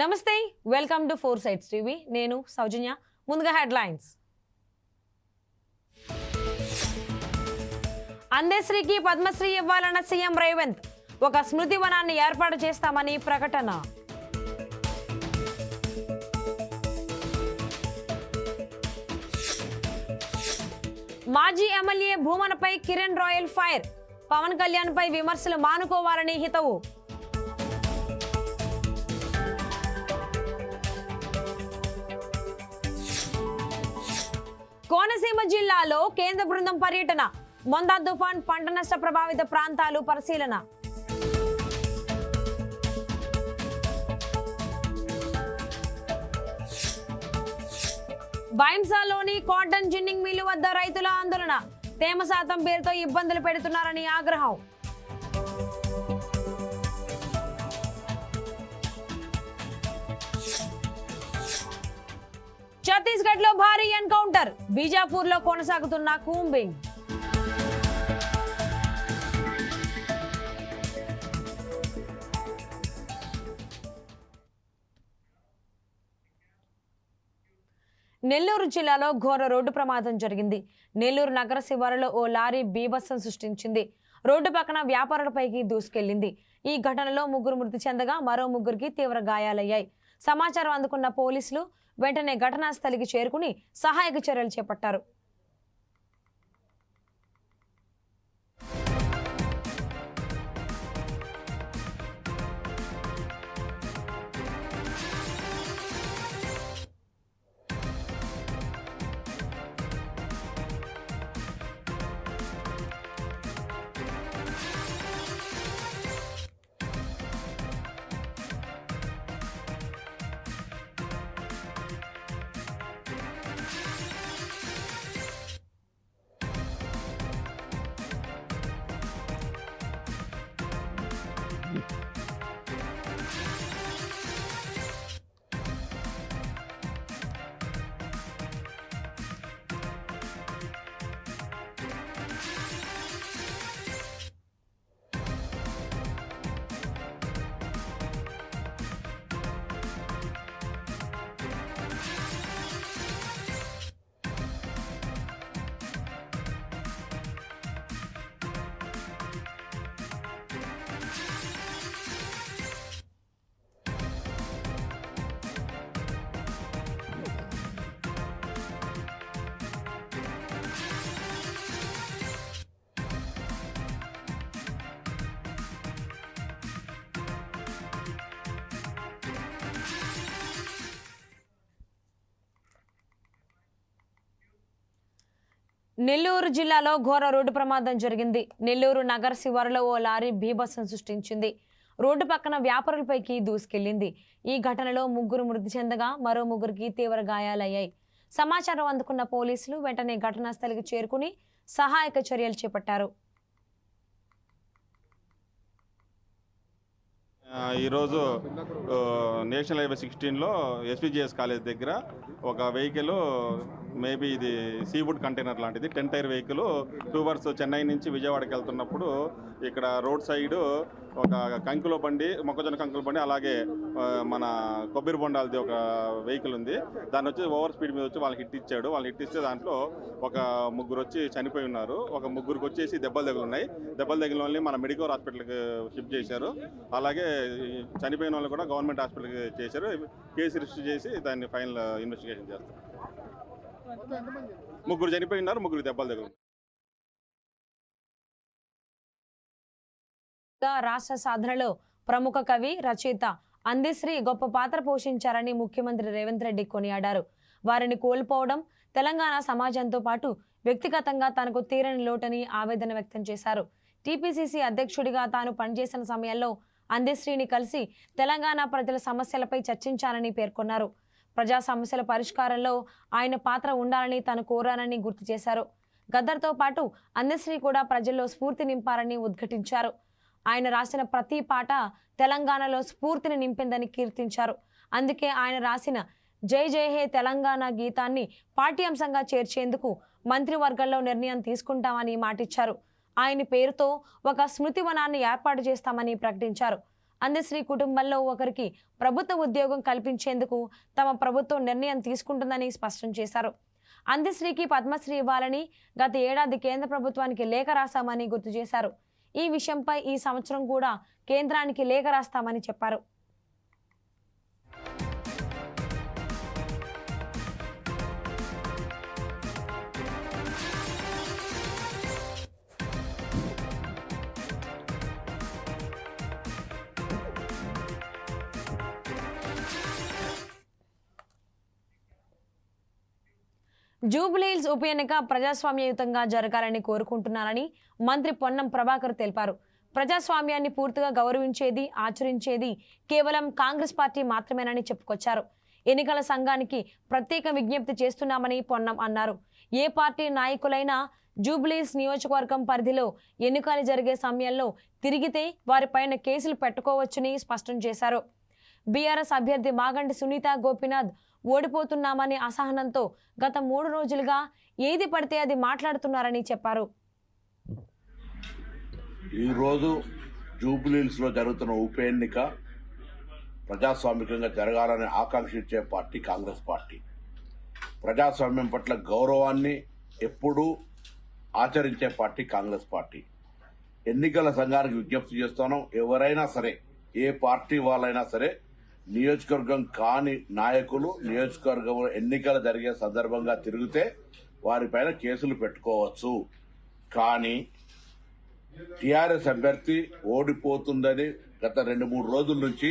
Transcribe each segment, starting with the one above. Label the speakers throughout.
Speaker 1: నమస్తే welcome to four sides TV నేను సౌజన్య ముందుగా హెడ్లైన్స్ అందశ్రీకి పద్మశ్రీ ఇవ్వాలన్న సీఎం రేవంత్ ఒక స్మృతి వనాన్ని ఏర్పాటు చేస్తామని ప్రకటన మాజీ ఎమ్మెల్యే భూమనపై కిరణ్ రాయల్ ఫైర్ పవన్ కళ్యాణ్పై విమర్శలు మానుకోవాలని హితవు కోనసీమ జిల్లాలో కేంద్ర బృందం పర్యటన మొందా తుఫాన్ పంట నష్ట ప్రభావిత ప్రాంతాలు పరిశీలన భైంసాలోని కాటన్ జిన్నింగ్ మిల్లు వద్ద రైతుల ఆందోళన తేమ శాతం పేరుతో ఇబ్బందులు పెడుతున్నారని ఆగ్రహం ఛత్తీస్గఢ్ లో భారీ ఎన్కౌంటర్ బీజాపూర్ లో కొనసాగుతున్న కూంబింగ్ నెల్లూరు జిల్లాలో ఘోర రోడ్డు ప్రమాదం జరిగింది నెల్లూరు నగర శివారులో ఓ లారీ బీభత్సం సృష్టించింది రోడ్డు పక్కన వ్యాపారులపైకి దూసుకెళ్లింది ఈ ఘటనలో ముగ్గురు మృతి చెందగా మరో ముగ్గురికి తీవ్ర గాయాలయ్యాయి సమాచారం అందుకున్న పోలీసులు వెంటనే ఘటనా స్థలికి చేరుకుని సహాయక చర్యలు చేపట్టారు నెల్లూరు జిల్లాలో ఘోర రోడ్డు ప్రమాదం జరిగింది నెల్లూరు నగర శివారులో ఓ లారీ బీభత్సం సృష్టించింది రోడ్డు పక్కన వ్యాపారులపైకి దూసుకెళ్లింది ఈ ఘటనలో ముగ్గురు మృతి చెందగా మరో ముగ్గురికి తీవ్ర గాయాలయ్యాయి సమాచారం అందుకున్న పోలీసులు వెంటనే ఘటనా స్థలికి చేరుకుని సహాయక చర్యలు చేపట్టారు
Speaker 2: ఈరోజు నేషనల్ హైవే సిక్స్టీన్లో ఎస్పీజీఎస్ కాలేజ్ దగ్గర ఒక వెహికల్ మేబీ ఇది సీ ఫుడ్ కంటైనర్ లాంటిది ten tyre vehicle towards Chennai నుంచి విజయవాడకి వెళ్తున్నప్పుడు ఇక్కడ రోడ్ సైడ్ ఒక కంకుల బండి మొక్కజొన్న కంకుల బండి అలాగే మన కొబ్బరి బొండాలది ఒక వెహికల్ ఉంది దాన్ని వచ్చి ఓవర్ స్పీడ్ మీద వచ్చి వాళ్ళకి హిట్ ఇచ్చాడు వాళ్ళు హిట్ ఇస్తే దాంట్లో ఒక ముగ్గురు వచ్చి చనిపోయి ఉన్నారు ఒక ముగ్గురికి వచ్చేసి దెబ్బలు తగులున్నాయి దెబ్బలు తగిలిన వాళ్ళని మన మెడికల్ హాస్పిటల్కి షిఫ్ట్ చేశారు అలాగే చనిపోయిన వాళ్ళు కూడా గవర్నమెంట్ హాస్పిటల్కి చేశారు కేసు రిజిస్టర్ చేసి దాన్ని ఫైనల్ ఇన్వెస్టిగేషన్ చేస్తారు ముగ్గురు చనిపోయినారు ముగ్గురు దెబ్బలు
Speaker 1: దగ్గర రాష్ట్ర సాధనలో ప్రముఖ కవి రచయిత అందిశ్రీ గొప్ప పాత్ర పోషించారని ముఖ్యమంత్రి రేవంత్ రెడ్డి కొనియాడారు వారిని కోల్పోవడం తెలంగాణ సమాజంతో పాటు వ్యక్తిగతంగా తనకు తీరని లోటని ఆవేదన వ్యక్తం చేశారు టీపీసీసీ అధ్యక్షుడిగా తాను పనిచేసిన సమయంలో అందిశ్రీని కలిసి తెలంగాణ ప్రజల సమస్యలపై చర్చించాలని పేర్కొన్నారు ప్రజా సమస్యల పరిష్కారంలో ఆయన పాత్ర ఉండాలని తాను కోరానని గుర్తు చేశారు గద్దర్తో పాటు అందశ్రీ కూడా ప్రజల్లో స్ఫూర్తి నింపారని ఉద్ఘటించారు ఆయన రాసిన ప్రతి పాట తెలంగాణలో స్ఫూర్తిని నింపిందని కీర్తించారు అందుకే ఆయన రాసిన జై జై హే తెలంగాణ గీతాన్ని పాఠ్యాంశంగా చేర్చేందుకు మంత్రివర్గంలో నిర్ణయం తీసుకుంటామని మాటిచ్చారు ఆయన పేరుతో ఒక స్మృతివనాన్ని ఏర్పాటు చేస్తామని ప్రకటించారు అందశ్రీ కుటుంబంలో ఒకరికి ప్రభుత్వ ఉద్యోగం కల్పించేందుకు తమ ప్రభుత్వం నిర్ణయం తీసుకుంటుందని స్పష్టం చేశారు అందశ్రీకి పద్మశ్రీ ఇవ్వాలని గత ఏడాది కేంద్ర ప్రభుత్వానికి లేఖ రాశామని గుర్తు చేశారు ఈ విషయంపై ఈ సంవత్సరం కూడా కేంద్రానికి లేఖ రాస్తామని చెప్పారు జూబ్లీహిల్స్ ఉప ఎన్నిక ప్రజాస్వామ్యయుతంగా జరగాలని కోరుకుంటున్నానని మంత్రి పొన్నం ప్రభాకర్ తెలిపారు ప్రజాస్వామ్యాన్ని పూర్తిగా గౌరవించేది ఆచరించేది కేవలం కాంగ్రెస్ పార్టీ మాత్రమేనని చెప్పుకొచ్చారు ఎన్నికల సంఘానికి ప్రత్యేక విజ్ఞప్తి చేస్తున్నామని పొన్నం అన్నారు ఏ పార్టీ నాయకులైనా జూబ్లీస్ నియోజకవర్గం పరిధిలో ఎన్నికలు జరిగే సమయంలో తిరిగితే వారిపైన కేసులు పెట్టుకోవచ్చని స్పష్టం చేశారు బీఆర్ఎస్ అభ్యర్థి మాగండి సునీత గోపీనాథ్ ఓడిపోతున్నామనే అసహనంతో గత మూడు రోజులుగా ఏది పడితే అది మాట్లాడుతున్నారని చెప్పారు
Speaker 3: ఈరోజు జూబ్లీహిల్స్లో జరుగుతున్న ఉప ఎన్నిక ప్రజాస్వామికంగా జరగాలని ఆకాంక్షించే పార్టీ కాంగ్రెస్ పార్టీ ప్రజాస్వామ్యం పట్ల గౌరవాన్ని ఎప్పుడూ ఆచరించే పార్టీ కాంగ్రెస్ పార్టీ ఎన్నికల సంఘానికి విజ్ఞప్తి చేస్తాను ఎవరైనా సరే ఏ పార్టీ వాళ్ళైనా సరే నియోజకవర్గం కాని నాయకులు నియోజకవర్గంలో ఎన్నికలు జరిగే సందర్భంగా తిరిగితే వారిపైన కేసులు పెట్టుకోవచ్చు కానీ టీఆర్ఎస్ అభ్యర్థి ఓడిపోతుందని గత రెండు మూడు రోజుల నుంచి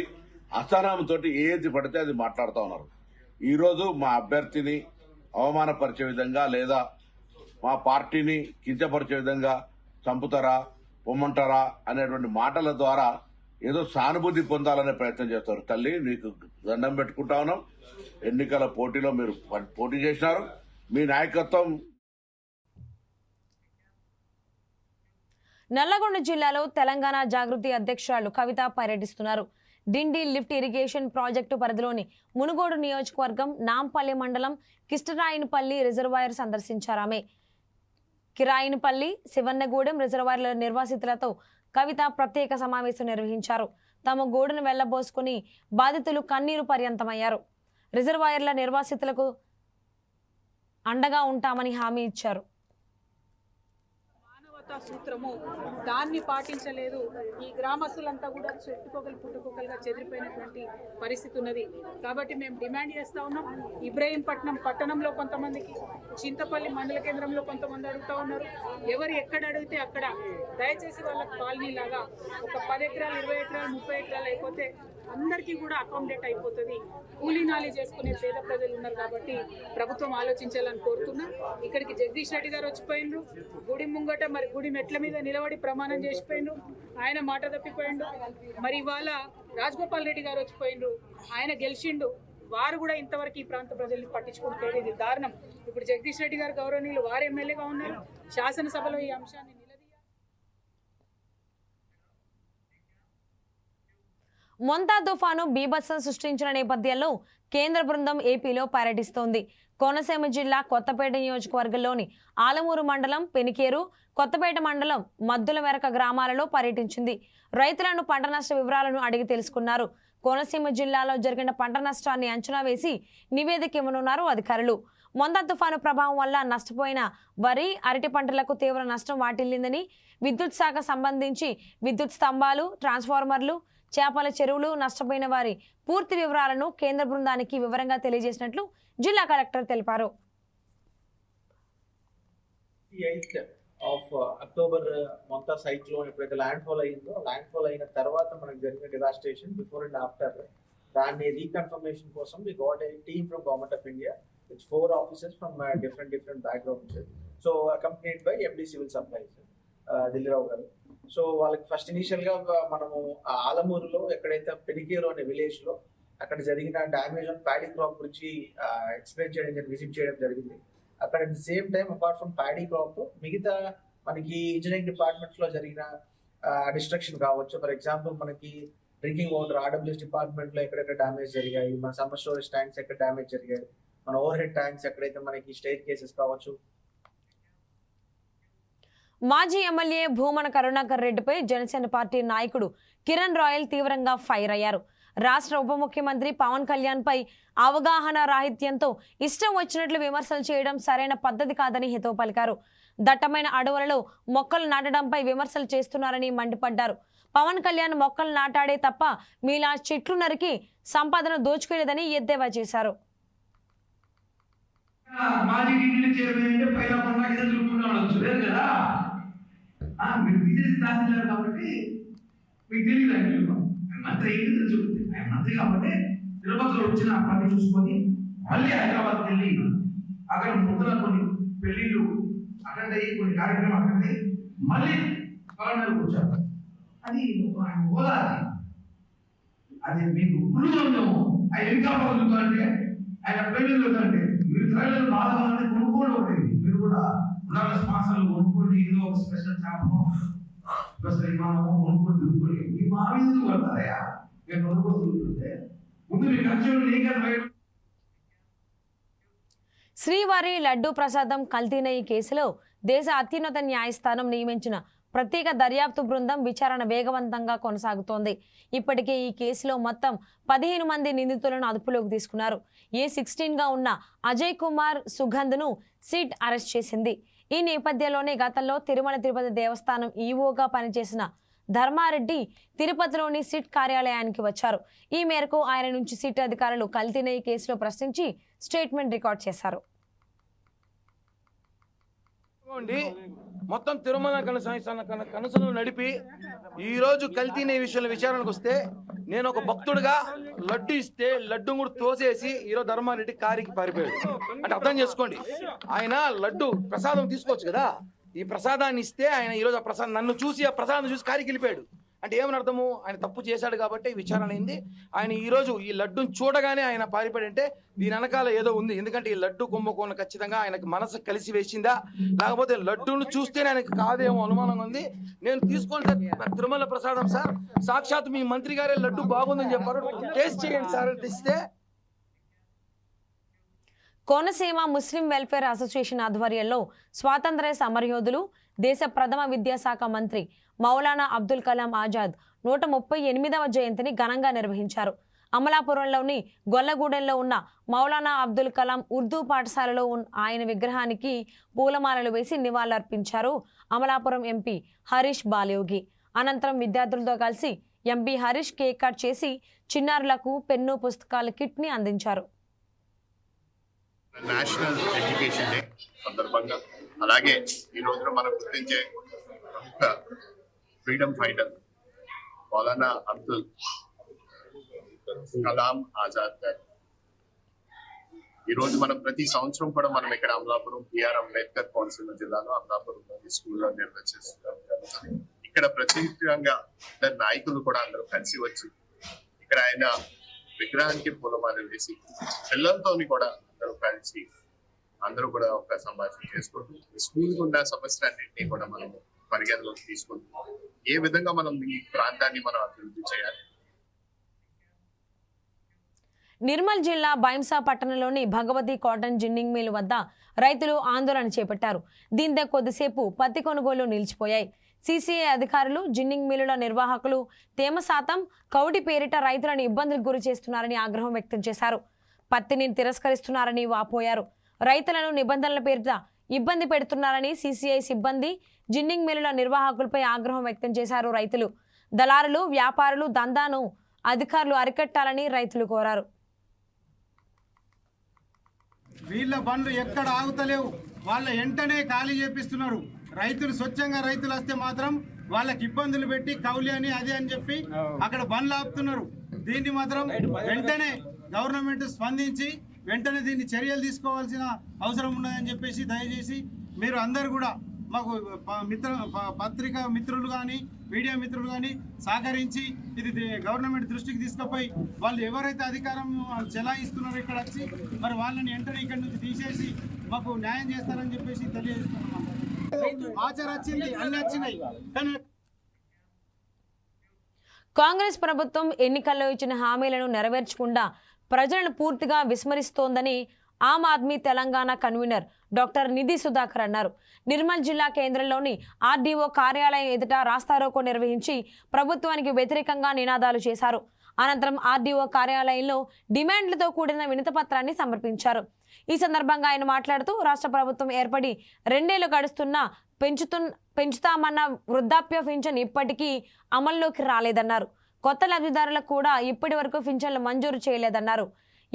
Speaker 3: అసహనంతో ఏది పడితే అది మాట్లాడుతూ ఉన్నారు ఈరోజు మా అభ్యర్థిని అవమానపరిచే విధంగా లేదా మా పార్టీని కించపరిచే విధంగా చంపుతారా పొమ్మంటారా అనేటువంటి మాటల ద్వారా ఏదో సానుభూతి పొందాలనే ప్రయత్నం చేస్తారు తల్లి నీకు దండం పెట్టుకుంటా ఉన్నాం ఎన్నికల పోటీలో మీరు పోటీ చేసినారు మీ నాయకత్వం
Speaker 1: నల్లగొండ జిల్లాలో తెలంగాణ జాగృతి అధ్యక్షురాలు కవిత పర్యటిస్తున్నారు డిండి లిఫ్ట్ ఇరిగేషన్ ప్రాజెక్టు పరిధిలోని మునుగోడు నియోజకవర్గం నాంపల్లి మండలం కిష్టరాయన్పల్లి రిజర్వాయర్ సందర్శించారు ఆమె కిరాయినపల్లి శివన్నగూడెం రిజర్వాయర్ల నిర్వాసితులతో కవిత ప్రత్యేక సమావేశం నిర్వహించారు తమ గూడును వెళ్లబోసుకుని బాధితులు కన్నీరు పర్యంతమయ్యారు రిజర్వాయర్ల నిర్వాసితులకు అండగా ఉంటామని హామీ ఇచ్చారు
Speaker 4: భద్రతా సూత్రము దాన్ని పాటించలేదు ఈ గ్రామస్తులంతా కూడా చెట్టుకోగలు పుట్టుకోగలుగా చెదిరిపోయినటువంటి పరిస్థితి ఉన్నది కాబట్టి మేము డిమాండ్ చేస్తూ ఉన్నాం ఇబ్రహీంపట్నం పట్టణంలో కొంతమందికి చింతపల్లి మండల కేంద్రంలో కొంతమంది అడుగుతూ ఉన్నారు ఎవరు ఎక్కడ అడిగితే అక్కడ దయచేసి వాళ్ళకి కాలనీ లాగా ఒక పది ఎకరాలు ఇరవై ఎకరాలు ముప్పై ఎకరాలు అయిపోతే అందరికీ కూడా అకామిడేట్ అయిపోతుంది కూలీ నాలి చేసుకునే పేద ప్రజలు ఉన్నారు కాబట్టి ప్రభుత్వం ఆలోచించాలని కోరుతున్నా ఇక్కడికి జగదీష్ రెడ్డి గారు వచ్చిపోయిండ్రు గుడి ముంగట మరి గుడి మెట్ల మీద నిలబడి ప్రమాణం చేసిపోయిండ్రు ఆయన మాట తప్పిపోయిండు మరి ఇవాళ రాజగోపాల్ రెడ్డి గారు వచ్చిపోయిండ్రు ఆయన గెలిచిండు వారు కూడా ఇంతవరకు ఈ ప్రాంత ప్రజల్ని పట్టించుకుంటే ఇది దారుణం ఇప్పుడు జగదీష్ రెడ్డి గారు గౌరవనీయులు వారు ఎమ్మెల్యేగా ఉన్నారు శాసనసభలో ఈ అంశాన్ని
Speaker 1: మొంతా తుఫాను బీభత్సం సృష్టించిన నేపథ్యంలో కేంద్ర బృందం ఏపీలో పర్యటిస్తోంది కోనసీమ జిల్లా కొత్తపేట నియోజకవర్గంలోని ఆలమూరు మండలం పెనికేరు కొత్తపేట మండలం మద్దుల మెరక గ్రామాలలో పర్యటించింది రైతులను పంట నష్ట వివరాలను అడిగి తెలుసుకున్నారు కోనసీమ జిల్లాలో జరిగిన పంట నష్టాన్ని అంచనా వేసి నివేదిక ఇవ్వనున్నారు అధికారులు మొంద తుఫాను ప్రభావం వల్ల నష్టపోయిన వరి అరటి పంటలకు తీవ్ర నష్టం వాటిల్లిందని విద్యుత్ శాఖ సంబంధించి విద్యుత్ స్తంభాలు ట్రాన్స్ఫార్మర్లు చేపల చెరువులు నష్టపోయిన వారి పూర్తి వివరాలను కేంద్ర బృందానికి వివరంగా తెలియజేసినట్లు జిల్లా కలెక్టర్ తెలిపారు
Speaker 5: ఆఫ్ అక్టోబర్ uh, uh, మొత్తం సైక్లోన్ ఎప్పుడైతే ల్యాండ్ ఫాల్ అయిందో ల్యాండ్ ఫాల్ అయిన తర్వాత మనకు జరిగిన డిజాస్టేషన్ బిఫోర్ అండ్ ఆఫ్టర్ దాన్ని రీకన్ఫర్మేషన్ కోసం we got a team from government of India with four officers from different different backgrounds so accompanied by MD civil supplies Dilli Rao గారు so వాళ్ళకి ఫస్ట్ ఇనీషియల్ గా మనము ఆలమూరులో ఎక్కడైతే పెనికేరు అనే విలేజ్ లో అక్కడ జరిగిన డామేజ్ ఆన్ ప్యాడీ క్రాప్ గురించి ఎక్స్ప్లెయిన్ చేయడం విజిట్ చేయడం జరిగింది అక్కడ at the same time apart from paddy crop మిగతా మనకి ఇంజనీరింగ్ డిపార్ట్మెంట్స్ లో జరిగిన డిస్ట్రక్షన్ కావచ్చు ఫర్ ఎగ్జాంపుల్ మనకి డ్రింకింగ్ వాటర్ ఆర్డబ్ల్యూఎస్ డిపార్ట్మెంట్ లో ఎక్కడెక్కడ డామేజ్ జరిగాయి మన సమ్మర్ స్టోరేజ్ ట్యాంక్స్ ఎక్కడ డామేజ్ జరిగాయి మన ఓవర్ హెడ్ ట్యాంక్స్ ఎక్కడైతే మనకి స్టేట్ కేసెస్ కావచ్చు
Speaker 1: మాజీ ఎమ్మెల్యే భూమన కరుణాకర్ రెడ్డిపై జనసేన పార్టీ నాయకుడు కిరణ్ రాయల్ తీవ్రంగా ఫైర్ అయ్యారు రాష్ట్ర ఉప ముఖ్యమంత్రి పవన్ కళ్యాణ్పై అవగాహన రాహిత్యంతో ఇష్టం వచ్చినట్లు విమర్శలు చేయడం సరైన పద్ధతి కాదని హితవు పలికారు దట్టమైన అడవులలో మొక్కలు నాటడంపై విమర్శలు చేస్తున్నారని మండిపడ్డారు పవన్ కళ్యాణ్ మొక్కలు నాటాడే తప్ప మీలా చెట్లు నరికి సంపాదన దోచుకోలేదని ఎద్దేవా చేశారు
Speaker 6: మాజీ మీరు తీసేసి రాసిల్లారు కాబట్టి మీకు తెలియదు ఆయన విలువ మంత్రి ఏంటో చెబుతుంది ఆయన మంత్రి కాబట్టి తిరుపతిలో వచ్చిన పని చూసుకొని మళ్ళీ హైదరాబాద్ వెళ్ళి అక్కడ ముద్ర కొన్ని పెళ్ళిళ్ళు అటెండ్ అయ్యి కొన్ని కార్యక్రమం అక్కడ మళ్ళీ కలెండర్కి వచ్చారు అది ఆయన హోదా అది మీకు గురువు ఆయన ఎన్నికలు చదువుతారంటే ఆయన పెళ్ళిళ్ళు చదువుతారంటే మీరు తల్లిదండ్రులు బాధ కొనుక్కోండి ఒకటి మీరు కూడా ఉండాలి స్పాన్సర్లు ఒక స్పెషల్ బావి ఎందుకు పడతారయ్యా ముందు మీ ఖర్చులు నీకన్నా
Speaker 1: శ్రీవారి లడ్డూ ప్రసాదం కల్తీన ఈ కేసులో దేశ అత్యున్నత న్యాయస్థానం నియమించిన ప్రత్యేక దర్యాప్తు బృందం విచారణ వేగవంతంగా కొనసాగుతోంది ఇప్పటికే ఈ కేసులో మొత్తం పదిహేను మంది నిందితులను అదుపులోకి తీసుకున్నారు ఏ సిక్స్టీన్గా ఉన్న అజయ్ కుమార్ సుగంధ్ను సిట్ అరెస్ట్ చేసింది ఈ నేపథ్యంలోనే గతంలో తిరుమల తిరుపతి దేవస్థానం ఈవోగా e పనిచేసిన ధర్మారెడ్డి తిరుపతిలోని సిట్ కార్యాలయానికి వచ్చారు ఈ మేరకు ఆయన నుంచి సిట్ అధికారులు కల్తీనయ్య కేసులో ప్రశ్నించి స్టేట్మెంట్ రికార్డ్ చేశారు
Speaker 7: మొత్తం తిరుమల కనసాయిస్తాన కనసను నడిపి ఈరోజు కల్తీనే విషయంలో విచారణకు వస్తే నేను ఒక భక్తుడిగా లడ్డు ఇస్తే లడ్డు కూడా తోసేసి ఈరోజు ధర్మారెడ్డి కారికి పారిపోయాడు అంటే అర్థం చేసుకోండి ఆయన లడ్డు ప్రసాదం తీసుకోవచ్చు కదా ఈ ప్రసాదాన్ని ఇస్తే ఆయన ఈరోజు ఆ ప్రసాదం నన్ను చూసి ఆ ప్రసాదం చూసి కారికి వెళ్ళిపోయాడు అంటే ఏమని అర్థము ఆయన తప్పు చేశాడు కాబట్టి విచారణ అయింది ఆయన ఈరోజు ఈ లడ్డును చూడగానే ఆయన పారిపడి అంటే దీని వెనకాల ఏదో ఉంది ఎందుకంటే ఈ లడ్డు కుంభకోణ ఖచ్చితంగా ఆయనకు మనసు కలిసి వేసిందా లేకపోతే లడ్డును చూస్తేనే ఆయనకు కాదేమో అనుమానం ఉంది నేను తీసుకోండి తిరుమల ప్రసాదం సార్ సాక్షాత్ మీ మంత్రి గారే లడ్డు బాగుందని చెప్పారు టేస్ట్ చేయండి సార్ ఇస్తే
Speaker 1: కోనసీమ ముస్లిం వెల్ఫేర్ అసోసియేషన్ ఆధ్వర్యంలో స్వాతంత్ర్య సమరయోధులు దేశ ప్రథమ విద్యాశాఖ మంత్రి మౌలానా అబ్దుల్ కలాం ఆజాద్ నూట ముప్పై ఎనిమిదవ జయంతిని ఘనంగా నిర్వహించారు అమలాపురంలోని గొల్లగూడెంలో ఉన్న మౌలానా అబ్దుల్ కలాం ఉర్దూ పాఠశాలలో ఆయన విగ్రహానికి పూలమాలలు వేసి నివాళులర్పించారు అమలాపురం ఎంపీ హరీష్ బాలయోగి అనంతరం విద్యార్థులతో కలిసి ఎంపీ హరీష్ కేక్ కట్ చేసి చిన్నారులకు పెన్ను పుస్తకాల కిట్ని అందించారు
Speaker 8: నేషనల్ ఎడ్యుకేషన్ డే సందర్భంగా అలాగే ఈ రోజున మనం గుర్తించే ప్రముఖ ఫ్రీడమ్ ఫైటర్ మౌలానా అబ్దుల్ కలాం ఆజాద్ గారు ఈరోజు మనం ప్రతి సంవత్సరం కూడా మనం ఇక్కడ అమలాపురం పిఆర్ అంబేద్కర్ కోనసీమ జిల్లాలో అమలాపురం స్కూల్లో నిర్వహిస్తున్నాం ఇక్కడ ప్రత్యేకంగా ఇద్దరు నాయకులు కూడా అందరూ కలిసి వచ్చి ఇక్కడ ఆయన విగ్రహానికి పూలమాలు వేసి పిల్లలతో కూడా అందరూ కలిసి అందరూ కూడా ఒక సంభాషణ చేసుకుంటూ స్కూల్ ఉన్న సమస్యలన్నింటినీ కూడా మనము పరిగణలోకి తీసుకుంటున్నాం ఏ విధంగా మనం ఈ ప్రాంతాన్ని మనం అభివృద్ధి చేయాలి
Speaker 1: నిర్మల్ జిల్లా బైంసా పట్టణంలోని భగవతి కాటన్ జిన్నింగ్ మిల్ వద్ద రైతులు ఆందోళన చేపట్టారు దీంతో కొద్దిసేపు పత్తి కొనుగోలు నిలిచిపోయాయి సిసిఐ అధికారులు జిన్నింగ్ మిల్లుల నిర్వాహకులు తేమ శాతం కౌటి పేరిట రైతులను ఇబ్బందులకు గురి చేస్తున్నారని ఆగ్రహం వ్యక్తం చేశారు పత్తిని తిరస్కరిస్తున్నారని వాపోయారు రైతులను నిబంధనల పేరిట ఇబ్బంది పెడుతున్నారని సిసిఐ సిబ్బంది జిన్నింగ్ మిల్లుల నిర్వాహకులపై ఆగ్రహం వ్యక్తం చేశారు రైతులు దళారులు వ్యాపారులు దందాను అధికారులు అరికట్టాలని రైతులు కోరారు
Speaker 9: వీళ్ళ బండ్లు ఎక్కడ ఆగుతలేవు వాళ్ళ వెంటనే ఖాళీ చేపిస్తున్నారు రైతులు స్వచ్ఛంగా రైతులు వస్తే మాత్రం వాళ్ళకి ఇబ్బందులు పెట్టి కౌలి అని అదే అని చెప్పి అక్కడ బండ్లు ఆపుతున్నారు దీన్ని మాత్రం వెంటనే గవర్నమెంట్ స్పందించి వెంటనే దీన్ని చర్యలు తీసుకోవాల్సిన అవసరం ఉన్నదని చెప్పేసి దయచేసి మీరు అందరు కూడా మాకు మిత్ర పత్రికా మిత్రులు కానీ మీడియా మిత్రులు కానీ సహకరించి ఇది గవర్నమెంట్ దృష్టికి తీసుకుపోయి వాళ్ళు ఎవరైతే అధికారం చెలాయిస్తున్నారో ఇక్కడ వచ్చి మరి వాళ్ళని ఎంటర్ ఇక్కడ నుంచి తీసేసి మాకు న్యాయం చేస్తారని చెప్పేసి తెలియజేస్తున్నాం
Speaker 1: కాంగ్రెస్ ప్రభుత్వం ఎన్నికల్లో ఇచ్చిన హామీలను నెరవేర్చకుండా ప్రజలను పూర్తిగా విస్మరిస్తోందని ఆమ్ ఆద్మీ తెలంగాణ కన్వీనర్ డాక్టర్ నిధి సుధాకర్ అన్నారు నిర్మల్ జిల్లా కేంద్రంలోని ఆర్డీఓ కార్యాలయం ఎదుట రాస్తారోకో నిర్వహించి ప్రభుత్వానికి వ్యతిరేకంగా నినాదాలు చేశారు అనంతరం ఆర్డీఓ కార్యాలయంలో డిమాండ్లతో కూడిన వినతపత్రాన్ని సమర్పించారు ఈ సందర్భంగా ఆయన మాట్లాడుతూ రాష్ట్ర ప్రభుత్వం ఏర్పడి రెండేళ్లు గడుస్తున్న పెంచుతు పెంచుతామన్న వృద్ధాప్య పింఛన్ ఇప్పటికీ అమల్లోకి రాలేదన్నారు కొత్త లబ్ధిదారులకు కూడా ఇప్పటి వరకు పింఛన్లు మంజూరు చేయలేదన్నారు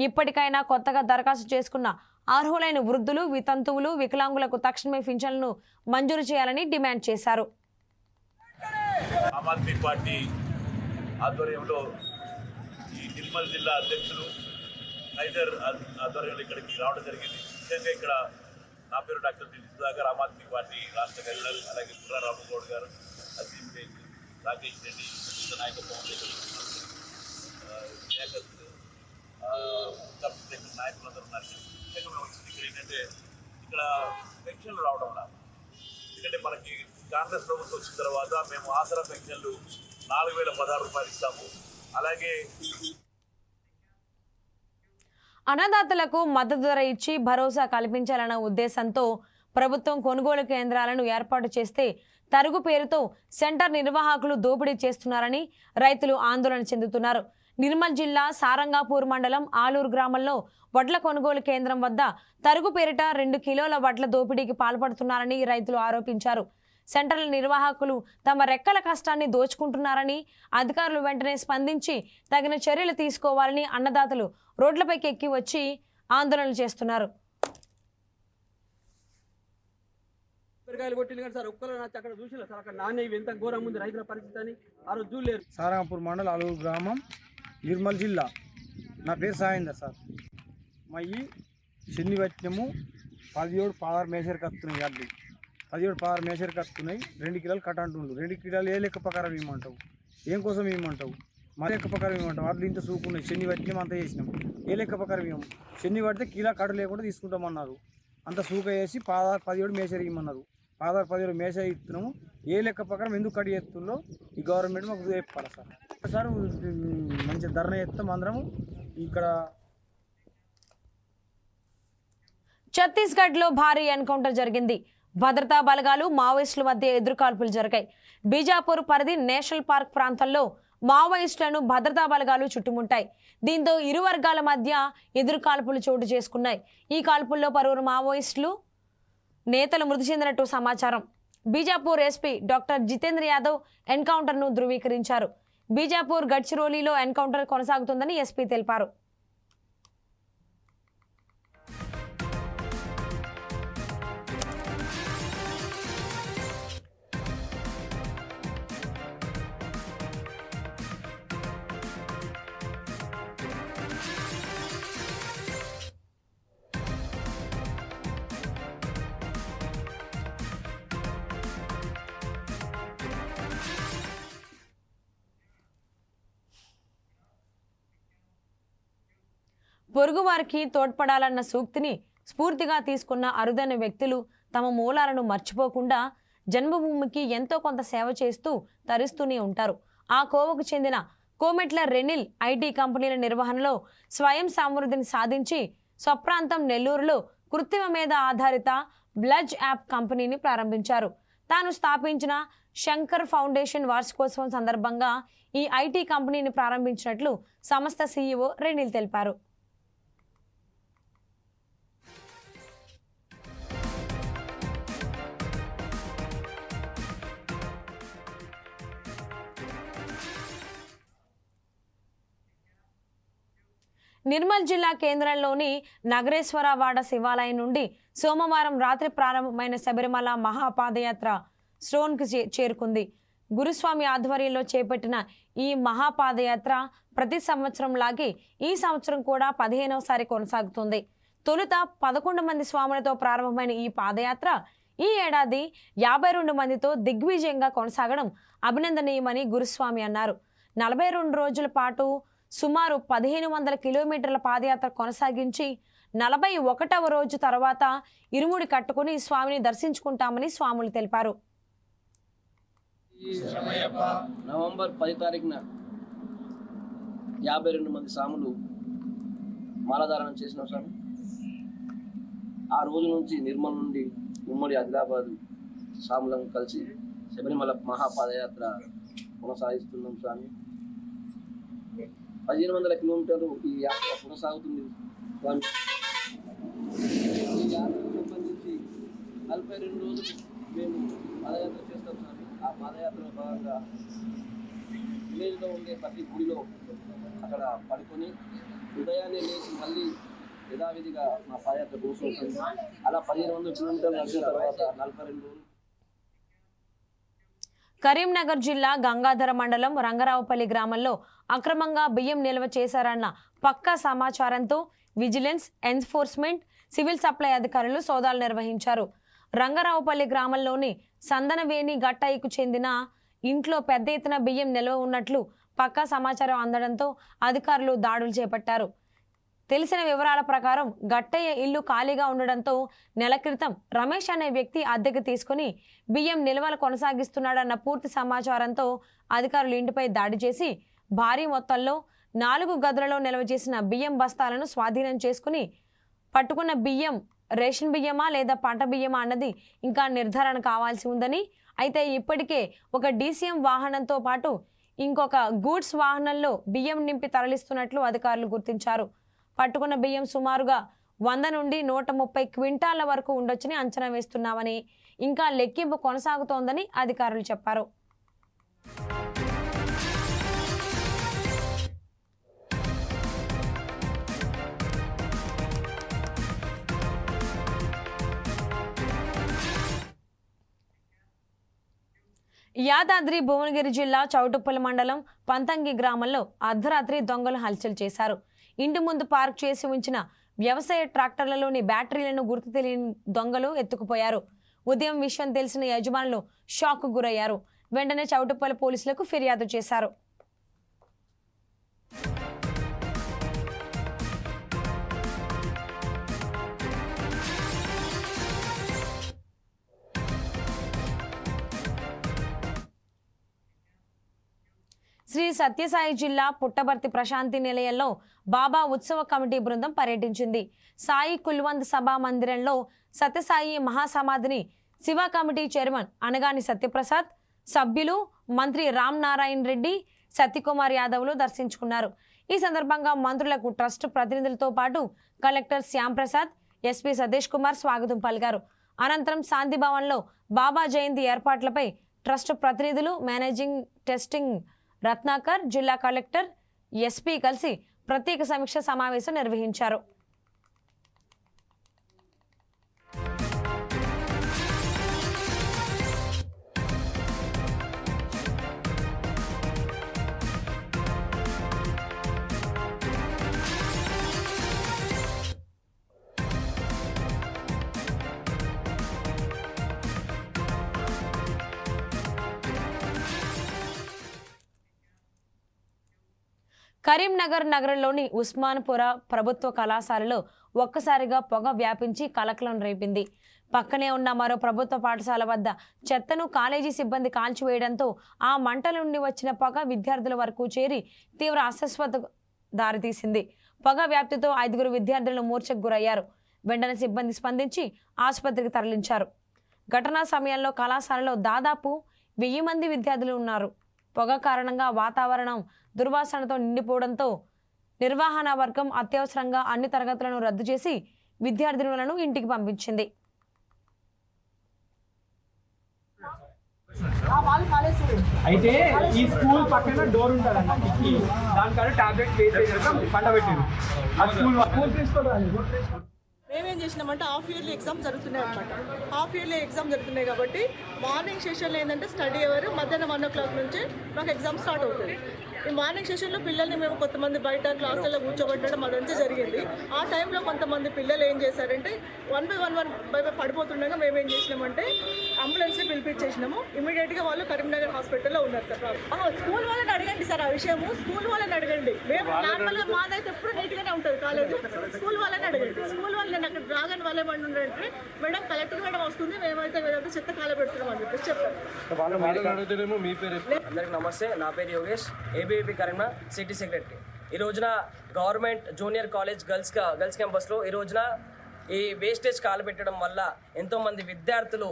Speaker 1: ఇప్పటికైనా కొత్తగా దరఖాస్తు చేసుకున్న అర్హులైన వృద్ధులు వితంతువులు వికలాంగులకు తక్షణమే పింఛన్లను మంజూరు చేయాలని డిమాండ్ చేశారు
Speaker 10: నా పేరు డాక్టర్ ఆమ్ ఆద్మీ పార్టీ పెన్షన్లు రావడం రాదు ఎందుకంటే మనకి కాంగ్రెస్ ప్రభుత్వం వచ్చిన తర్వాత మేము ఆసర పెన్షన్లు నాలుగు వేల పదహారు రూపాయలు ఇస్తాము అలాగే
Speaker 1: అన్నదాతలకు మద్దతు ధర ఇచ్చి భరోసా కల్పించాలన్న ఉద్దేశంతో ప్రభుత్వం కొనుగోలు కేంద్రాలను ఏర్పాటు చేస్తే తరుగు పేరుతో సెంటర్ నిర్వాహకులు దోపిడీ చేస్తున్నారని రైతులు ఆందోళన చెందుతున్నారు నిర్మల్ జిల్లా సారంగాపూర్ మండలం ఆలూరు గ్రామంలో వడ్ల కొనుగోలు కేంద్రం వద్ద తరుగు పేరిట రెండు కిలోల వడ్ల దోపిడీకి పాల్పడుతున్నారని రైతులు ఆరోపించారు సెంట్రల్ నిర్వాహకులు తమ రెక్కల కష్టాన్ని దోచుకుంటున్నారని అధికారులు వెంటనే స్పందించి తగిన చర్యలు తీసుకోవాలని అన్నదాతలు రోడ్లపైకి ఎక్కి వచ్చి ఆందోళనలు చేస్తున్నారు
Speaker 11: సారంగాపూర్ మండలం గ్రామం నిర్మల్ జిల్లా నా పేరు సాయందర్ సార్ మయి శని వచ్చినము పదిహేడు పదహారు మేషర్కి వస్తున్నాయి అడ్డు పదిహేడు పదహారు మేషర్కి వస్తున్నాయి రెండు కిలోలు కట్ అంటుండ్రు రెండు కిలోలు ఏ లెక్క ప్రకారం ఇమ్మంటావు ఏం కోసం ఇవ్వమంటావు మా లెక్క ప్రకారం ఇవ్వమంటావు అడ్లు ఇంత సూకున్నాయి శని పట్టినాం అంత చేసినాం ఏ లెక్క ప్రకారం ఇవ్వము శని పడితే కిలో కడు లేకుండా తీసుకుంటామన్నారు అంత సూక వేసి పదహారు పదిహేడు మేషర్ ఇమ్మన్నారు ఆధార్ పదిహేను మేసేజ్ ఇస్తున్నాము ఏ లెక్క ప్రకారం ఎందుకు కడి చేస్తుందో ఈ గవర్నమెంట్ మాకు చెప్పాలి సార్ సార్ మంచి ధరణ ఎత్తాం అందరము ఇక్కడ
Speaker 1: ఛత్తీస్గఢ్లో భారీ ఎన్కౌంటర్ జరిగింది భద్రతా బలగాలు మావోయిస్టుల మధ్య ఎదురుకాల్పులు జరిగాయి బీజాపూర్ పరిధి నేషనల్ పార్క్ ప్రాంతంలో మావోయిస్టులను భద్రతా బలగాలు చుట్టుముంటాయి దీంతో ఇరు వర్గాల మధ్య ఎదురుకాల్పులు చోటు చేసుకున్నాయి ఈ కాల్పుల్లో పరువురు మావోయిస్టులు నేతలు మృతి చెందినట్టు సమాచారం బీజాపూర్ ఎస్పీ డాక్టర్ జితేంద్ర యాదవ్ ఎన్కౌంటర్ను ధృవీకరించారు బీజాపూర్ గడ్చిరోలీలో ఎన్కౌంటర్ కొనసాగుతుందని ఎస్పీ తెలిపారు పొరుగువారికి తోడ్పడాలన్న సూక్తిని స్ఫూర్తిగా తీసుకున్న అరుదైన వ్యక్తులు తమ మూలాలను మర్చిపోకుండా జన్మభూమికి ఎంతో కొంత సేవ చేస్తూ తరిస్తూనే ఉంటారు ఆ కోవకు చెందిన కోమెట్ల రెనిల్ ఐటీ కంపెనీల నిర్వహణలో స్వయం సమృద్ధిని సాధించి స్వప్రాంతం నెల్లూరులో కృత్రిమ మీద ఆధారిత బ్లడ్జ్ యాప్ కంపెనీని ప్రారంభించారు తాను స్థాపించిన శంకర్ ఫౌండేషన్ వార్షికోత్సవం సందర్భంగా ఈ ఐటీ కంపెనీని ప్రారంభించినట్లు సంస్థ సీఈఓ రెనిల్ తెలిపారు నిర్మల్ జిల్లా కేంద్రంలోని నగరేశ్వరవాడ శివాలయం నుండి సోమవారం రాత్రి ప్రారంభమైన శబరిమల మహాపాదయాత్ర స్టోన్కి చేరుకుంది గురుస్వామి ఆధ్వర్యంలో చేపట్టిన ఈ మహాపాదయాత్ర ప్రతి సంవత్సరం లాగే ఈ సంవత్సరం కూడా పదిహేనవసారి కొనసాగుతుంది తొలుత పదకొండు మంది స్వాములతో ప్రారంభమైన ఈ పాదయాత్ర ఈ ఏడాది యాభై రెండు మందితో దిగ్విజయంగా కొనసాగడం అభినందనీయమని గురుస్వామి అన్నారు నలభై రెండు రోజుల పాటు సుమారు పదిహేను వందల కిలోమీటర్ల పాదయాత్ర కొనసాగించి నలభై ఒకటవ రోజు తర్వాత ఇరుముడి కట్టుకుని స్వామిని దర్శించుకుంటామని స్వాములు తెలిపారు
Speaker 12: నవంబర్ పది తారీఖున యాభై రెండు మంది స్వాములు మాలధారణం చేసిన స్వామి
Speaker 13: ఆ రోజు నుంచి నిర్మల్ నుండి ఉమ్మడి ఆదిలాబాద్ స్వాములను కలిసి శబరిమల మహాపాదయాత్ర కొనసాగిస్తున్నాం స్వామి పదిహేను వందల కిలోమీటర్లు ఈ యాత్ర కొనసాగుతుంది ఈ యాత్రకు సంబంధించి నలభై రెండు రోజులు మేము పాదయాత్ర చేస్తాం సార్ ఆ పాదయాత్రలో భాగంగా విలేజ్లో ఉండే ప్రతి గుడిలో అక్కడ పడుకొని ఉదయాన్నే లేచి మళ్ళీ యథావిధిగా మా పాదయాత్ర కోసం అలా పదిహేను వందల కిలోమీటర్లు నడిచిన తర్వాత నలభై రెండు రోజులు
Speaker 1: కరీంనగర్ జిల్లా గంగాధర మండలం రంగరావుపల్లి గ్రామంలో అక్రమంగా బియ్యం నిల్వ చేశారన్న పక్కా సమాచారంతో విజిలెన్స్ ఎన్ఫోర్స్మెంట్ సివిల్ సప్లై అధికారులు సోదాలు నిర్వహించారు రంగరావుపల్లి గ్రామంలోని సందనవేణి గట్టాయికు చెందిన ఇంట్లో పెద్ద ఎత్తున బియ్యం నిల్వ ఉన్నట్లు పక్కా సమాచారం అందడంతో అధికారులు దాడులు చేపట్టారు తెలిసిన వివరాల ప్రకారం గట్టయ్య ఇల్లు ఖాళీగా ఉండడంతో నెల క్రితం రమేష్ అనే వ్యక్తి అద్దెకు తీసుకుని బియ్యం నిల్వలు కొనసాగిస్తున్నాడన్న పూర్తి సమాచారంతో అధికారులు ఇంటిపై దాడి చేసి భారీ మొత్తంలో నాలుగు గదులలో నిల్వ చేసిన బియ్యం బస్తాలను స్వాధీనం చేసుకుని పట్టుకున్న బియ్యం రేషన్ బియ్యమా లేదా పంట బియ్యమా అన్నది ఇంకా నిర్ధారణ కావాల్సి ఉందని అయితే ఇప్పటికే ఒక డీసీఎం వాహనంతో పాటు ఇంకొక గూడ్స్ వాహనంలో బియ్యం నింపి తరలిస్తున్నట్లు అధికారులు గుర్తించారు పట్టుకున్న బియ్యం సుమారుగా వంద నుండి నూట ముప్పై క్వింటాల వరకు ఉండొచ్చని అంచనా వేస్తున్నామని ఇంకా లెక్కింపు కొనసాగుతోందని అధికారులు చెప్పారు యాదాద్రి భువనగిరి జిల్లా చౌటుప్పల మండలం పంతంగి గ్రామంలో అర్ధరాత్రి దొంగలు హల్చల్ చేశారు ఇంటి ముందు పార్క్ చేసి ఉంచిన వ్యవసాయ ట్రాక్టర్లలోని బ్యాటరీలను గుర్తు తెలియని దొంగలు ఎత్తుకుపోయారు ఉదయం విషయం తెలిసిన యజమానులు షాక్ గురయ్యారు వెంటనే చౌటుపల్లి పోలీసులకు ఫిర్యాదు చేశారు శ్రీ సత్యసాయి జిల్లా పుట్టబర్తి ప్రశాంతి నిలయంలో బాబా ఉత్సవ కమిటీ బృందం పర్యటించింది సాయి కుల్వంత్ సభా మందిరంలో సత్యసాయి మహాసమాధిని శివ కమిటీ చైర్మన్ అనగాని సత్యప్రసాద్ సభ్యులు మంత్రి రామ్ నారాయణ రెడ్డి సత్యకుమార్ యాదవ్లు దర్శించుకున్నారు ఈ సందర్భంగా మంత్రులకు ట్రస్ట్ ప్రతినిధులతో పాటు కలెక్టర్ శ్యాంప్రసాద్ ఎస్పీ సతీష్ కుమార్ స్వాగతం పలికారు అనంతరం శాంతి భవన్లో బాబా జయంతి ఏర్పాట్లపై ట్రస్ట్ ప్రతినిధులు మేనేజింగ్ టెస్టింగ్ రత్నాకర్ జిల్లా కలెక్టర్ ఎస్పీ కలిసి ప్రత్యేక సమీక్ష సమావేశం నిర్వహించారు కరీంనగర్ నగరంలోని ఉస్మాన్పుర ప్రభుత్వ కళాశాలలో ఒక్కసారిగా పొగ వ్యాపించి కలకలం రేపింది పక్కనే ఉన్న మరో ప్రభుత్వ పాఠశాల వద్ద చెత్తను కాలేజీ సిబ్బంది కాల్చివేయడంతో ఆ మంటల నుండి వచ్చిన పొగ విద్యార్థుల వరకు చేరి తీవ్ర అస్వస్థత దారితీసింది పొగ వ్యాప్తితో ఐదుగురు విద్యార్థులను మూర్ఛకు గురయ్యారు వెంటనే సిబ్బంది స్పందించి ఆసుపత్రికి తరలించారు ఘటనా సమయంలో కళాశాలలో దాదాపు వెయ్యి మంది విద్యార్థులు ఉన్నారు పొగ కారణంగా వాతావరణం దుర్వాసనతో నిండిపోవడంతో నిర్వహణ వర్గం అత్యవసరంగా అన్ని తరగతులను రద్దు చేసి విద్యార్థినులను ఇంటికి పంపించింది
Speaker 14: అయితే ఈ స్కూల్ పక్కన డోర్ ఉంటుంది దానికన్నా టాబ్లెట్స్ వేసేసాక పండబెట్టింది ఆ స్కూల్ స్కూల్ ప్రిన్సిపల్
Speaker 15: మేమేం చేసినామంటే హాఫ్ ఇయర్లీ ఎగ్జామ్ జరుగుతున్నాయి అనమాట హాఫ్ ఇయర్లీ ఎగ్జామ్ జరుగుతున్నాయి కాబట్టి మార్నింగ్ సెషన్లో ఏంటంటే స్టడీ అవర్ మధ్యాహ్నం వన్ ఓ క్లాక్ నుంచి మాకు ఎగ్జామ్ స్టార్ట్ అవుతుంది ఈ మార్నింగ్ సెషన్లో పిల్లల్ని మేము కొంతమంది బయట క్లాసుల్లో కూర్చోబెట్టడం అదంతా జరిగింది ఆ టైంలో కొంతమంది పిల్లలు ఏం చేశారంటే one by one one by by పడిపోతుండగా మేము ఏం చేసినామంటే అంబులెన్స్ని పిలిపించేసినాము ఇమీడియట్గా వాళ్ళు కరీంనగర్ హాస్పిటల్లో ఉన్నారు సార్ స్కూల్ వాళ్ళని అడగండి సార్ ఆ విషయము స్కూల్ వాళ్ళని అడగండి మేము నార్మల్గా మాదైతే ఎప్పుడు నీట్గానే ఉంటుంది కాలేజ్ స్కూల్ వాళ్ళని అడగండి స్కూల్ వాళ్ళని అక్కడ డ్రాగన్ వాళ్ళే బండి ఉండంటే మేడం కలెక్టర్ మేడం వస్తుంది మేమైతే మేమైతే చెత్త కాలబెడుతున్నాం అని చెప్పి చెప్పారు
Speaker 13: అందరికి నమస్తే నా పేరు Yogesh AB ABVP Karimnagar city secretary ఈ రోజున government junior college girls girls క్యాంపస్లో ఈ రోజున ఈ వేస్టేజ్ కాలు పెట్టడం వల్ల ఎంతోమంది విద్యార్థులు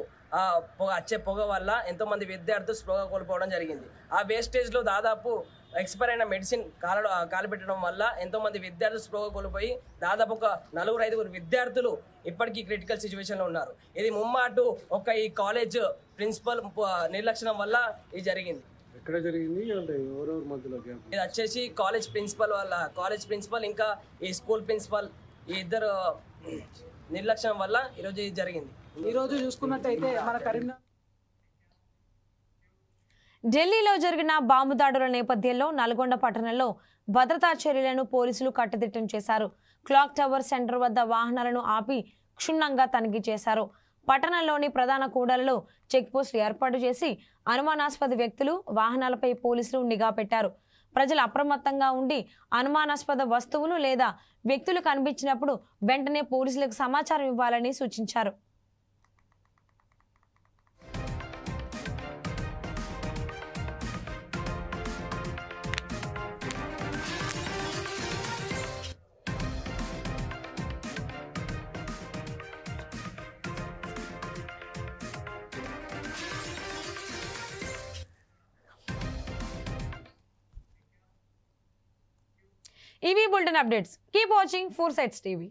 Speaker 13: పొగ వచ్చే పొగ వల్ల ఎంతోమంది విద్యార్థులు స్పృహ కోల్పోవడం జరిగింది ఆ వేస్టేజ్లో దాదాపు ఎక్స్పైర్ అయిన మెడిసిన్ కాల పెట్టడం వల్ల ఎంతోమంది విద్యార్థులు స్పృహ కోల్పోయి దాదాపు ఒక నలుగురు ఐదుగురు విద్యార్థులు ఇప్పటికీ క్రిటికల్ సిచ్యువేషన్లో ఉన్నారు ఇది ముమ్మాటు ఒక ఈ కాలేజ్ ప్రిన్సిపల్ నిర్లక్ష్యం వల్ల ఇది జరిగింది
Speaker 14: ఎక్కడ జరిగింది ఎవరెవరి మధ్యలో గ్యాప్
Speaker 13: ఇది వచ్చేసి కాలేజ్ ప్రిన్సిపల్ వల్ల కాలేజ్ ప్రిన్సిపల్ ఇంకా ఈ స్కూల్ ప్రిన్సిపల్ ఈ ఇద్దరు నిర్లక్ష్యం వల్ల ఈరోజు ఇది జరిగింది
Speaker 4: ఈరోజు చూసుకున్నట్టయితే మన కరీంనగర్
Speaker 1: ఢిల్లీలో జరిగిన బాంబు దాడుల నేపథ్యంలో నల్గొండ పట్టణంలో భద్రతా చర్యలను పోలీసులు కట్టుదిట్టం చేశారు క్లాక్ టవర్ సెంటర్ వద్ద వాహనాలను ఆపి క్షుణ్ణంగా తనిఖీ చేశారు పట్టణంలోని ప్రధాన కూడలలో చెక్పోస్టులు ఏర్పాటు చేసి అనుమానాస్పద వ్యక్తులు వాహనాలపై పోలీసులు నిఘా పెట్టారు ప్రజలు అప్రమత్తంగా ఉండి అనుమానాస్పద వస్తువులు లేదా వ్యక్తులు కనిపించినప్పుడు వెంటనే పోలీసులకు సమాచారం ఇవ్వాలని సూచించారు ఇవి bulletin updates keep watching four sides TV